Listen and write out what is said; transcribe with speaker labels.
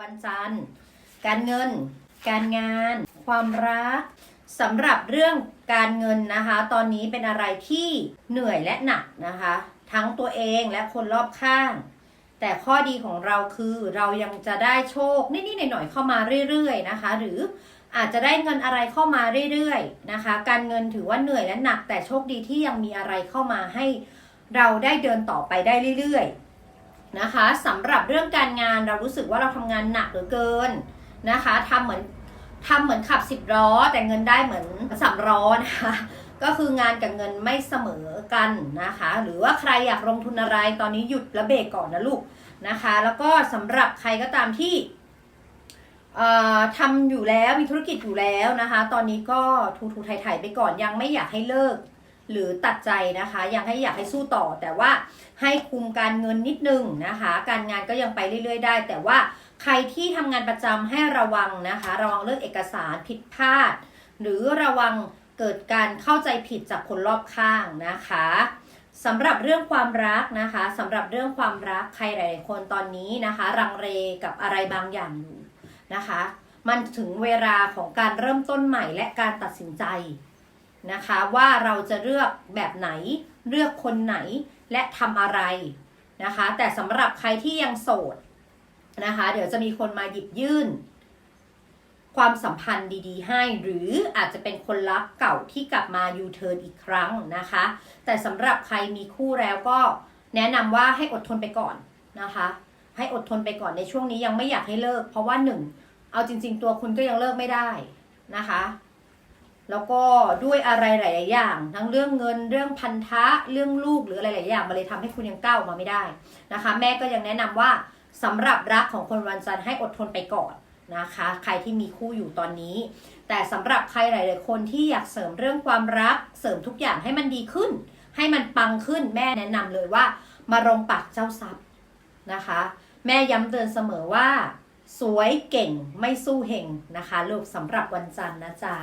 Speaker 1: วันจันทร์ การเงิน การงาน ความรักสำหรับเรื่องการเงินนะคะ ตอนนี้เป็นอะไรที่เหนื่อยและหนักนะคะ ทั้งตัวเองและคนรอบข้าง แต่ข้อดีของเราคือเรายังจะได้โชคนิดๆหน่อยๆเข้ามาเรื่อยๆนะคะ หรืออาจจะได้เงินอะไรเข้ามาเรื่อยๆนะคะ การเงินถือว่าเหนื่อยและหนัก แต่โชคดีที่ยังมีอะไรเข้ามาให้เราได้เดินต่อไปได้เรื่อยๆ นะคะสำหรับเรื่องการงานเรารู้สึกว่าเราทำงานหนักเหลือเกินนะคะทำเหมือนทำเหมือนขับสิบล้อ แต่เงินได้เหมือนสามล้อนะคะก็คืองานกับเงินไม่เสมอกันนะคะ หรือว่าใครอยากลงทุนอะไรตอนนี้หยุดและเบรกก่อนนะลูกนะคะ แล้วก็สำหรับใครก็ตามที่เอ่อทำอยู่แล้วมีธุรกิจอยู่แล้วนะคะ ตอนนี้ก็ทูทูไทยๆไปก่อนยังไม่อยากให้เลิก หรือตัดใจนะคะ ยังให้อยากให้สู้ต่อ แต่ว่าให้คุมการเงินนิดนึงนะคะ การงานก็ยังไปเรื่อย ๆ ได้ แต่ว่าใครที่ทำงานประจำให้ระวังนะคะ ระวังเรื่องเอกสารผิดพลาด หรือระวังเกิดการเข้าใจผิดจากคนรอบข้างนะคะสำหรับเรื่องความรักนะคะสำหรับเรื่องความรักใครหลายๆคนตอนนี้นะคะ รังเลกับอะไรบางอย่างอยู่นะคะ มันถึงเวลาของการเริ่มต้นใหม่และการตัดสินใจ นะคะว่าเราจะเลือกแบบไหนเลือกคนไหนและทำอะไรนะคะ แต่สำหรับใครที่ยังโสดนะคะ เดี๋ยวจะมีคนมาหยิบยื่น ความสัมพันธ์ดีๆ ให้ หรืออาจจะเป็นคนรักเก่าที่กลับมายูเทิร์นอีกครั้งนะคะ แต่สำหรับใครมีคู่แล้วก็แนะนำว่าให้อดทนไปก่อนนะคะ ให้อดทนไปก่อนในช่วงนี้ยังไม่อยากให้เลิก เพราะว่าหนึ่งเอาจริง ๆ ตัวคุณก็ยังเลิกไม่ได้นะคะ แล้วก็ด้วยอะไรหลาย ๆ อย่าง ทั้งเรื่องเงินเรื่องพันธะเรื่องลูกหรืออะไรหลายอย่างมันเลยทำให้คุณยังก้าวมาไม่ได้นะคะ แม่ก็ยังแนะนำว่าสำหรับรักของคนวันจันทร์ให้อดทนไปก่อนนะคะ ใครที่มีคู่อยู่ตอนนี้ แต่สำหรับใครหลาย ๆ คนที่อยากเสริมเรื่องความรักเสริมทุกอย่างให้มันดีขึ้น ให้มันปังขึ้นแม่แนะนำเลยว่ามารงปักเจ้าทรัพย์นะคะ แม่ย้ำเตือนเสมอว่า สวยเก่งไม่สู้เฮงนะคะลูกสำหรับวันจันทร์นะจ๊ะ